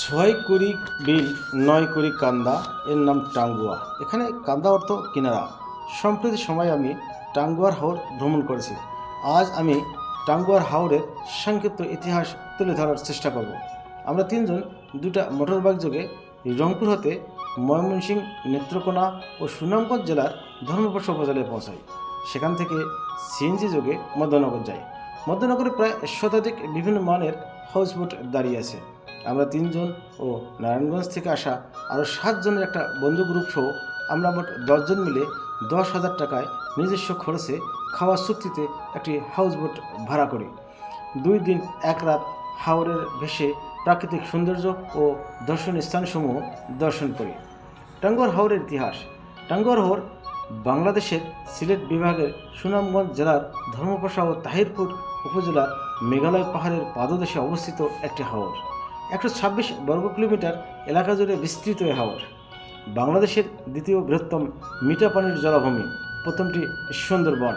ছয় কুড়ি বিল, নয় কুড়ি কান্দা, এর নাম টাঙ্গুয়া। এখানে কান্দা অর্থ কিনারা। সম্প্রতি সময় আমি টাঙ্গুয়ার হাওর ভ্রমণ করেছি। আজ আমি টাঙ্গুয়ার হাওরের সংক্ষিপ্ত ইতিহাস তুলে ধরার চেষ্টা করব। আমরা তিনজন দুটা মোটর বাইক যোগে রংপুর হতে ময়মনসিংহ নেত্রকোনা ও সুনামগঞ্জ জেলার ধর্মপাশা উপজেলায় পৌঁছাই। সেখান থেকে সিএনজি যোগে মধ্যনগর যাই। মধ্যনগরে প্রায় শতাধিক বিভিন্ন মানের হাউসবোট দাঁড়িয়ে আছে। আমরা তিনজন ও নারায়ণগঞ্জ থেকে আসা আরও সাতজনের একটা বন্ধু গ্রুপ সহ আমরা মোট দশজন মিলে দশ হাজার টাকায় নিজস্ব খরচে খাওয়ার চুক্তিতে একটি হাউসবোট ভাড়া করি। দুই দিন, এক রাত হাওরের ভেসে প্রাকৃতিক সৌন্দর্য ও দর্শনীয় স্থানসমূহ দর্শন করি। টাঙ্গর হাওরের ইতিহাস। টাঙ্গর হাওর বাংলাদেশের সিলেট বিভাগের সুনামগঞ্জ জেলার ধর্মপাশা ও তাহিরপুর উপজেলার মেঘালয় পাহাড়ের পাদদেশে অবস্থিত একটি হাওর। একশো ছাব্বিশ বর্গ কিলোমিটার এলাকা জুড়ে বিস্তৃত এই হাওর। বাংলাদেশের দ্বিতীয় বৃহত্তম মিঠা পানির জলাভূমি, প্রথমটি সুন্দরবন।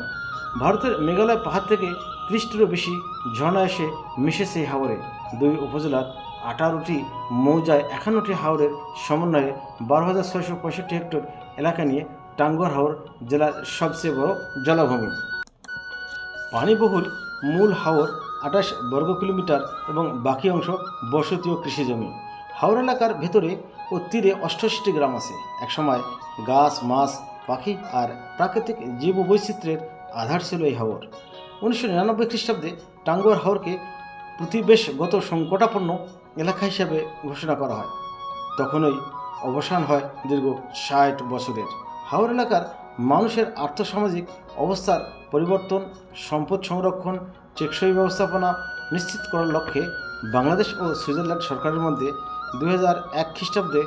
ভারতের মেঘালয় পাহাড় থেকে ত্রিশটিরও বেশি ঝর্ণা এসে মিশেছে এই হাওরে। দুই উপজেলার আঠারোটি মৌজায় একান্নটি হাওরের সমন্বয়ে বারো হাজার ছয়শো পঁয়ষট্টি হেক্টর এলাকা নিয়ে টাঙ্গুয়ার হাওর জেলার সবচেয়ে বড় জলাভূমি। পানিবহুল মূল হাওর আঠাশ বর্গ কিলোমিটার এবং বাকি অংশ বসতি ও কৃষিজমি। হাওর এলাকার ভেতরে ও তীরে অষ্টআশিটি গ্রাম আছে। একসময় গাছ, মাছ, পাখি আর প্রাকৃতিক জীব বৈচিত্র্যের আধার ছিল এই হাওর। উনিশশো নিরানব্বই খ্রিস্টাব্দে টাঙ্গুয়ার হাওরকে প্রতিবেশগত সংকটাপন্ন এলাকা হিসাবে ঘোষণা করা হয়। তখনই অবসান হয় দীর্ঘ ষাট বছরের। হাওর এলাকার মানুষের আর্থসামাজিক অবস্থার পরিবর্তন, সম্পদ সংরক্ষণ টেকসই ব্যবস্থাপনা নিশ্চিত করার লক্ষ্যে বাংলাদেশ ও সুইজারল্যান্ড সরকারের মধ্যে হাজার এক খ্রিস্টাব্দে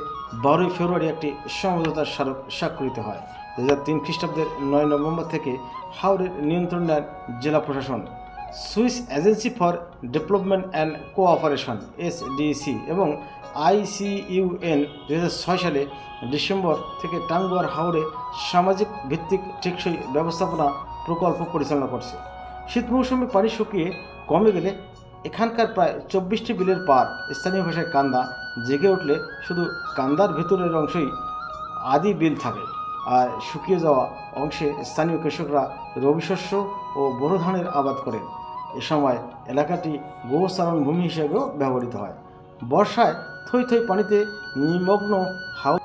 বারোই ফেব্রুয়ারি একটি সমঝোতার স্মারক স্বাক্ষরিত হয়। দু হাজার তিন খ্রিস্টাব্দের নয় নভেম্বর থেকে হাওরের নিয়ন্ত্রণ নেন জেলা প্রশাসন, Swiss agency for development and cooperation, SDC, এবং আইসিইউএন দু হাজার ছয় সালে ডিসেম্বর থেকে টাঙ্গুয়ার হাওরে সামাজিক ভিত্তিক টেকসই ব্যবস্থাপনা প্রকল্প পরিচালনা করছে। শীত মৌসুমে পানি শুকিয়ে কমে গেলে এখানকার প্রায় চব্বিশটি বিলের পার স্থানীয় ভাষায় কান্দা জেগে উঠলে শুধু কান্দার ভেতরের অংশই আদি বিল থাকে। আর শুকিয়ে যাওয়া অংশে স্থানীয় কৃষকরা রবি শস্য ও বোরো ধানের আবাদ করেন। এ সময় এলাকাটি গোচারণ ভূমি হিসেবেও ব্যবহৃত হয়। বর্ষায় থই থই পানিতে নিমগ্ন হাও